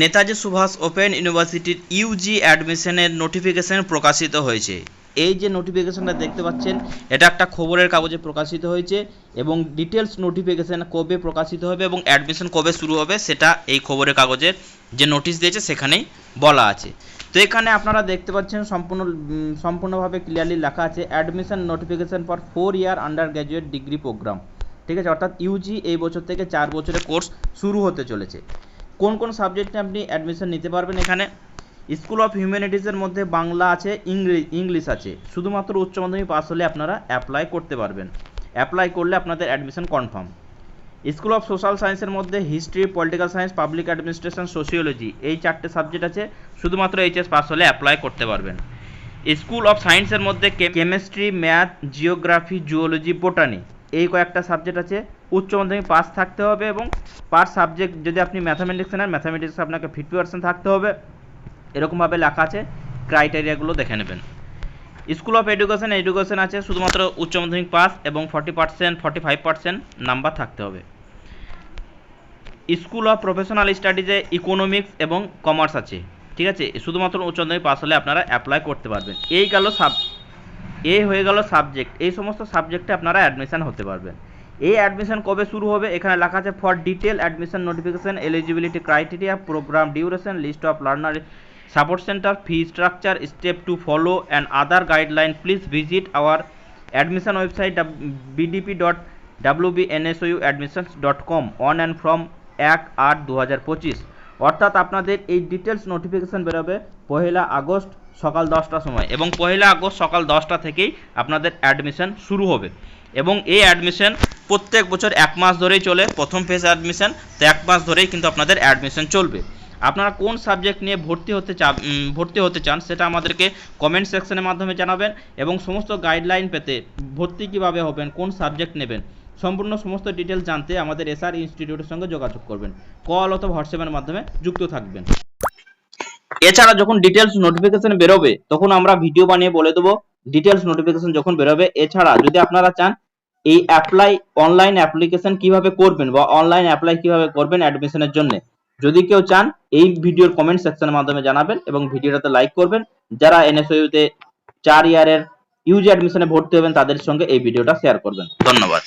Netaji Subhash open ইউনিভার্সিটির UG অ্যাডমিশনের notification প্রকাশিত হয়েছে। এই যে নোটিফিকেশনটা দেখতে পাচ্ছেন, এটা একটা খবরের কাগজে প্রকাশিত হয়েছে এবং ডিটেলস নোটিফিকেশন কবে প্রকাশিত হবে এবং অ্যাডমিশন কবে শুরু হবে সেটা এই খবরের কাগজের যে নোটিশ দিয়েছে সেখানেই বলা আছে। তো এখানে আপনারা দেখতে পাচ্ছেন সম্পূর্ণ সম্পূর্ণভাবে ক্লিয়ারলি লেখা আছে admission notification for four year under graduate degree program ঠিক আছে, অর্থাৎ ইউজি এই বছর থেকে চার বছরের কোর্স শুরু হতে চলেছে। কোন কোন সাবজেক্টে আপনি অ্যাডমিশন নিতে পারবেন এখানে? স্কুল অফ হিউম্যানিটিজের মধ্যে বাংলা আছে ইংলিশ ইংলিশ আছে। শুধুমাত্র উচ্চ মাধ্যমিক পাস হলে আপনারা অ্যাপ্লাই করতে পারবেন। অ্যাপ্লাই করলে আপনাদের admission confirm school of social সায়েন্সের মধ্যে history political science public administration sociology এই চারটে সাবজেক্ট আছে। শুধুমাত্র এইচএস পাস হলে অ্যাপ্লাই করতে পারবেন। স্কুল অফ সায়েন্সের মধ্যে chemistry math geography zoology botany এই কয়েকটা সাবজেক্ট আছে। উচ্চ মাধ্যমিক পাস থাকতে হবে এবং পার সাবজেক্ট যদি আপনি ম্যাথামেটিক্স নেন, ম্যাথামেটিক্স আপনাকে ফিফটি পার্সেন্ট থাকতে হবে। এরকমভাবে লেখা আছে, ক্রাইটেরিয়াগুলো দেখে নেবেন। স্কুল অফ এডুকেশন এডুকেশন আছে, শুধুমাত্র উচ্চ মাধ্যমিক পাস এবং forty percent, forty five percent number থাকতে হবে। স্কুল অফ প্রফেশনাল স্টাডিজে ইকোনমিক্স এবং কমার্স আছে, ঠিক আছে? শুধুমাত্র উচ্চ মাধ্যমিক পাস হলে আপনারা অ্যাপ্লাই করতে পারবেন। এই গেল সাব, এই হয়ে গেল সাবজেক্ট। এই সমস্ত সাবজেক্টে আপনারা অ্যাডমিশান হতে পারবেন। এই অ্যাডমিশন কবে শুরু হবে? এখানে লেখা আছে for detail admission notification eligibility criteria program duration list of learner support center fee structure step to follow and other guideline please visit our admission website BDP dot WBNSU admissions dot com on and from এক আট দু হাজার পঁচিশ অর্থাৎ আপনাদের এই details notification বেরোবে পহেলা August সকাল দশটার সময় এবং পহেলা আগস্ট সকাল দশটা থেকেই আপনাদের অ্যাডমিশন শুরু হবে। এবং এই অ্যাডমিশন প্রত্যেক বছর এক মাস ধরেই চলে, প্রথম ফেজ অ্যাডমিশন তো এক মাস ধরেই কিন্তু আপনাদের অ্যাডমিশন চলবে। আপনারা কোন সাবজেক্ট নিয়ে ভর্তি হতে চা ভর্তি হতে চান সেটা আমাদেরকে কমেন্ট সেকশনের মাধ্যমে জানাবেন এবং সমস্ত গাইডলাইন পেতে ভর্তি কীভাবে হবেন, কোন সাবজেক্ট নেবেন সম্পূর্ণ সমস্ত ডিটেলস জানতে আমাদের এসআর ইনস্টিটিউটের সঙ্গে যোগাযোগ করবেন। কল অথবা হোয়াটসঅ্যাপের মাধ্যমে যুক্ত থাকবেন। এছাড়া যখন ডিটেলস নোটিফিকেশন বেরোবে, তখন আমরা ভিডিও বানিয়ে বলে দেবো ডিটেলস নোটিফিকেশন যখন বেরোবে। এছাড়া যদি আপনারা চান, এই অ্যাপ্লাই অনলাইন অ্যাপ্লিকেশন কীভাবে করবেন বা অনলাইন অ্যাপ্লাই কীভাবে করবেন অ্যাডমিশনের জন্য। যদি কেউ চান, এই ভিডিওর কমেন্ট সেকশনের মাধ্যমে জানাবেন এবং ভিডিওটাতে লাইক করবেন। যারা এনএসইউ তে চার ইয়ারের ইউজি অ্যাডমিশনে ভর্তি হবেন, তাদের সঙ্গে এই ভিডিওটা শেয়ার করবেন। ধন্যবাদ।